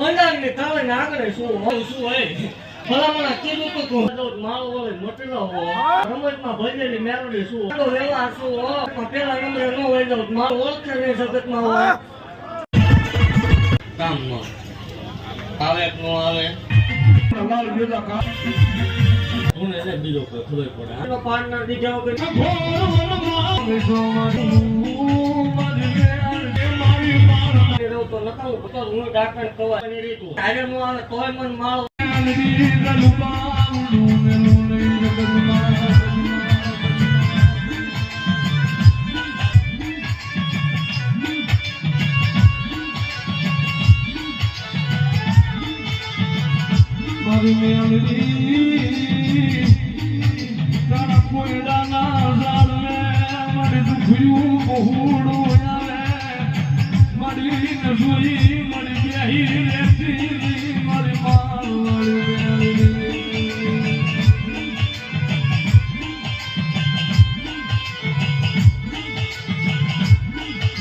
મંડાવીને કાલે ને આગળ શું હોય? શું હોય? ભલામણા કીધું તો તું માળો હોય મોટેલો હોય. રમતમાં ભજેલી મેલોડી શું? વેલા શું હોય? પેલા નંબરે ન હોય જાવ મારો ઓળખે નહીં જગતમાં હોય. કામ આવે ન આવે. લાલ ગીલા કા હું એને બીજો ખબર પડે પાર્ટનર દીધા વગર મારી મેલડી તારા કોયડાના ઝાડવે મારી દુખિયું આવે મારી નસુઈ મારી બેહી રહેતી મારી મારવાડી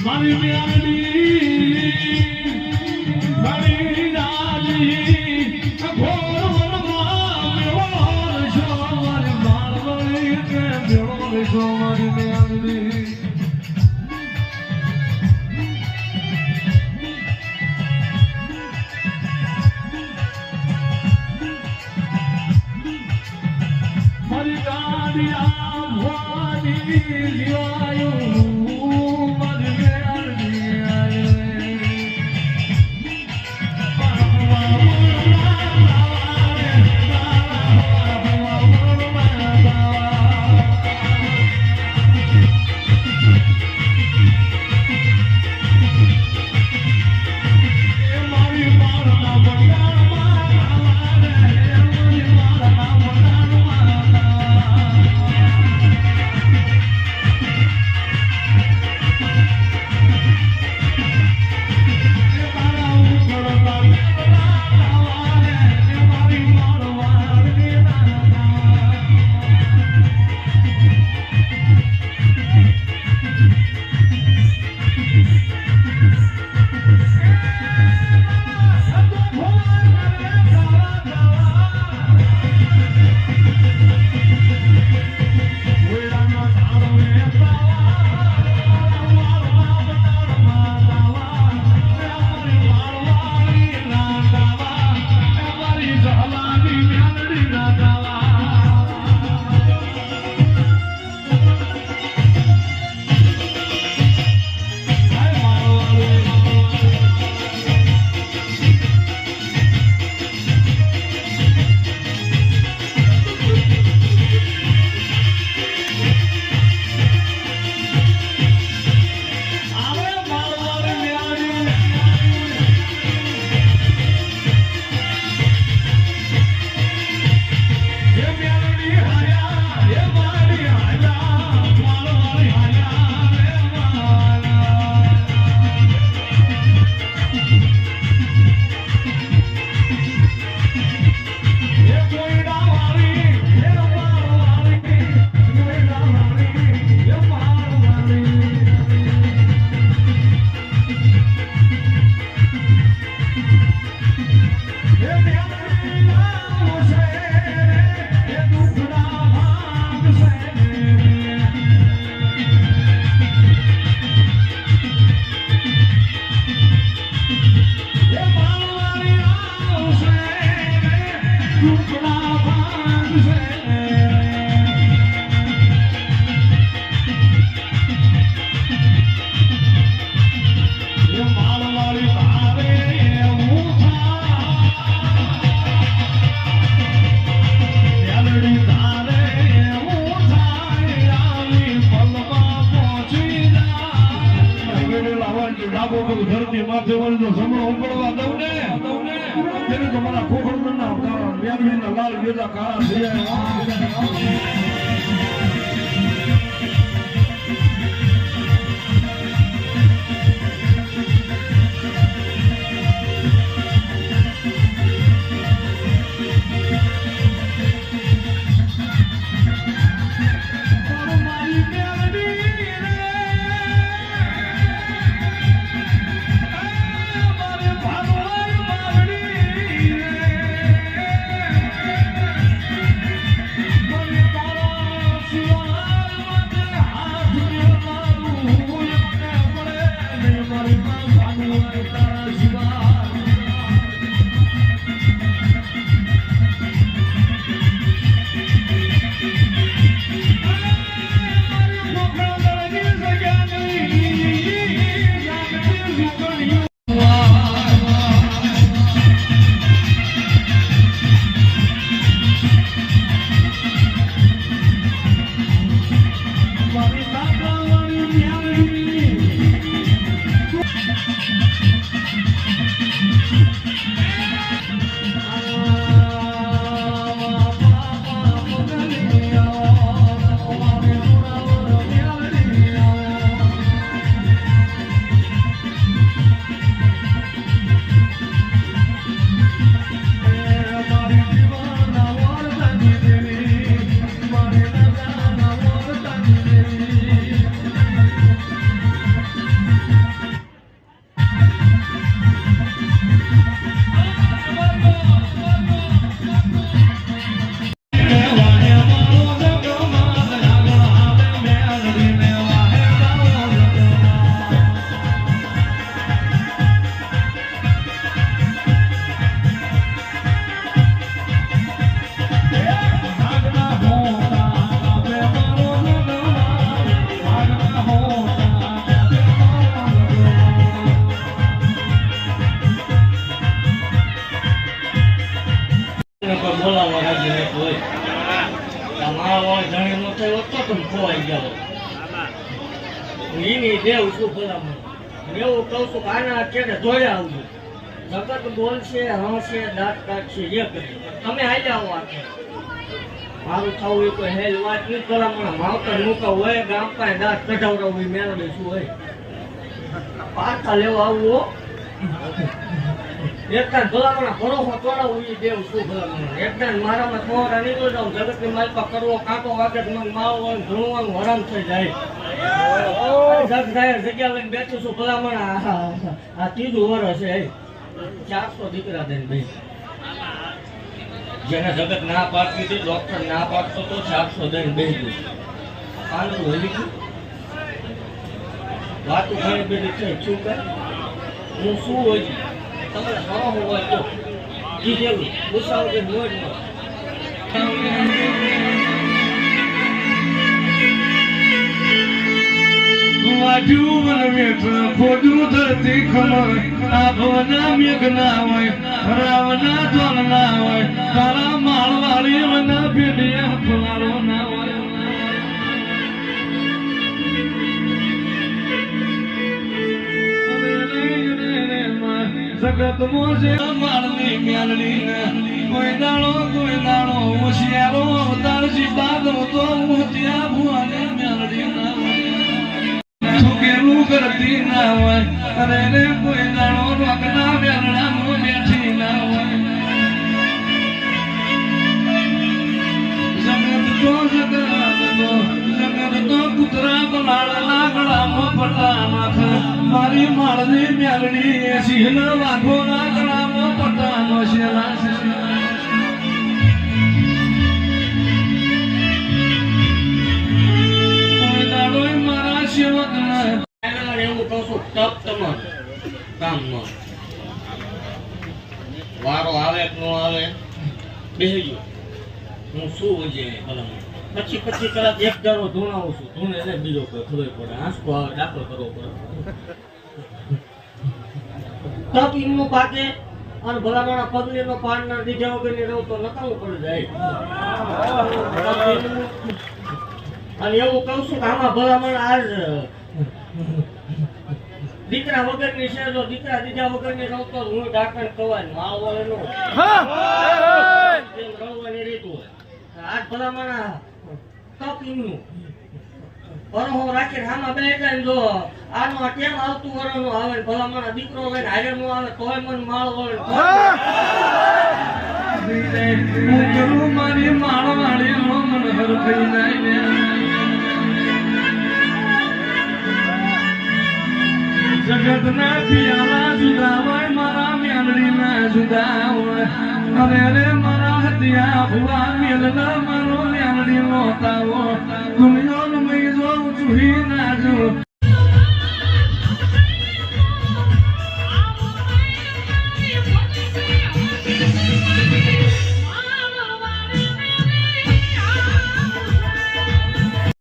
મારી મેલડી મારી મેળો છો મારી મારવાડી કે મેળો મારી મેલડી வாழ்வில் யாயும் લાલ ગેલા કાળા થઈ જાય Thank you. તમારો જાણીનો થયો તો તમે ખોવાઈ ગયા એની દેવું છું ભલામણ. એવું કહું છું આના અત્યારે ધોયા આવજો જગત બોલશે હશે દાંત કાઢશે એ કરી તમે હાઈ આવો આખે મારું થવું એ કોઈ હેલ વાત નહીં ભલામણ માવતર મૂકા હોય ગામ કાંઈ દાંત કઢાવડાવું મેળવે શું હોય પાછા લેવા આવવું એકદાન ભલામણ ભરોસો તોડાવું ઉઈ દેવ શું ભલામણ? એકદાન મારામાં તમારા નીકળી જાઉં જગતની માલિકા કરવો કાંટો વાગે તો માવો માવવાનું ધૂણવાનું હરામ થઈ જાય. જગ થાય જગ્યા લઈને બેઠું છું ભલામણ. આ- ત્રીજું વર્ષ છે ચારસો દીકરા દઈને ભાઈ જેને જગત ના પાડતી હતી ડોક્ટર ના પાડતો તો ચારસો દઈને બેસી ગયું પાંચસો હલી ગયું વાતો ઘણી બધી છે શું કર. હું શું હોય? તમારે હવા હોય હોય, રાવના ધોલ ના હોય. તારા માળવાળી મના પેઢિયા ફુલારો ના હોય. જગત મોજે મારની મ્યાલડી ને કોઈ દાણો કોઈ દાણો હોશિયારો અવતાર સીતા તો હું ત્યાં ભુવાને મ્યાલડી ના હોય કરતી ના હોય, અરે કોઈ દાડો રોકના વેલણા મો બેઠી ના હોય. જગત તો જગત તો જગત તો કૂતરા બલાડ લાકડામાં પટા નાખ. મારી માળની મેલડી સિંહ વાઘો નો શેલા મારા સેવક ના એના એવું કહું છું તપ તમાર કામ વારો આવે કે ન આવે, બેહજો. હું શું વજે ભલામણ પછી પછી કલાક એક દાડો ધૂણાવું છું. ધૂણે એટલે બીજો ખબર પડે. આંસકો આવે દાખલો કરવો પડે. તપ ઈમનું પાકે અને ભલામણા પગલે નો પાડનાર દીધા વગર ને રહું તો નકામું પડી જાય. અને એવું કહું છું કે આમાં ભલામણ આજ દીકરા વગરની છે જો દીકરા દીધા વગરની રહું તો હું ડાકણ કવાય માળ વળે નો એમ રવવાની રીત હોય. આજ ભલામણ ને ભલામણ દીકરો હારે નો આવે મારી માળવાળી નો. પિયાલા જુદા હોય, મારા મેલડીના જુદા હોય. અરે મારા હતિયા ભુવા મેલના મારો મેલડી નો તાવો દુનિયાનો મય જોઉં છું હી ના જોઉં